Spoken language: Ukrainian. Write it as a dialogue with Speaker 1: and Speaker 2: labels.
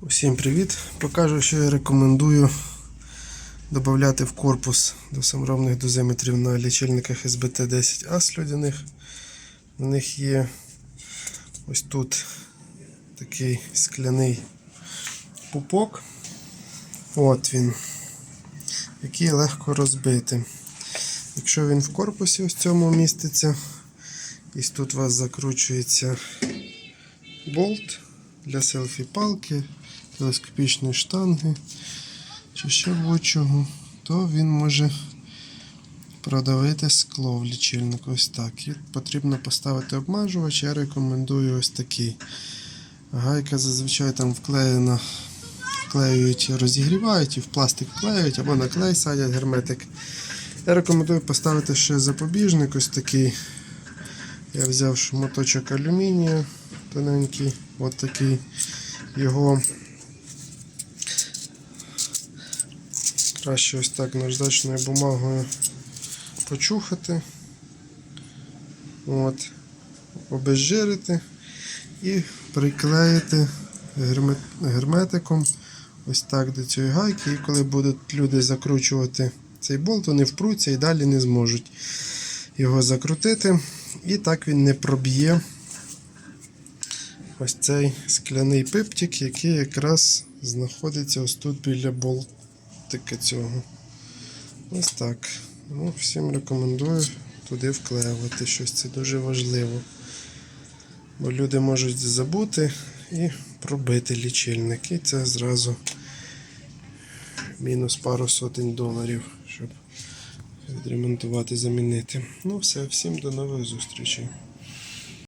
Speaker 1: Усім привіт! Покажу, що я рекомендую додати в корпус до саморобних дозиметрів на лічильниках SBT10A слюдяних. У них є ось тут такий скляний пупок. От він, який легко розбити. Якщо він в корпусі ось цьому міститься, і тут у вас закручується болт для селфі-палки, телескопічної штанги чи ще будь-чого, то він може продавити скло в лічильник. Ось так. І потрібно поставити обмежувач. Я рекомендую ось такий. Гайка зазвичай там вклеєна, вклеюють, розігрівають і в пластик вклеюють або на клей садять герметик. Я рекомендую поставити ще запобіжник ось такий. Я взяв шматочок алюмінію тоненький, от такий. Його краще ось так наждачною бумагою почухати, от, обезжирити і приклеїти герметиком ось так до цієї гайки. І коли будуть люди закручувати цей болт, вони впруться і далі не зможуть його закрутити. І так він не проб'є ось цей скляний пиптик, який якраз знаходиться ось тут біля болтика цього. Ось так. Ну, всім рекомендую туди вклеювати щось. Це дуже важливо. Бо люди можуть забути і пробити лічильник. І це зразу мінус пару сотень доларів, щоб відремонтувати, замінити. Ну все, всім до нових зустрічей.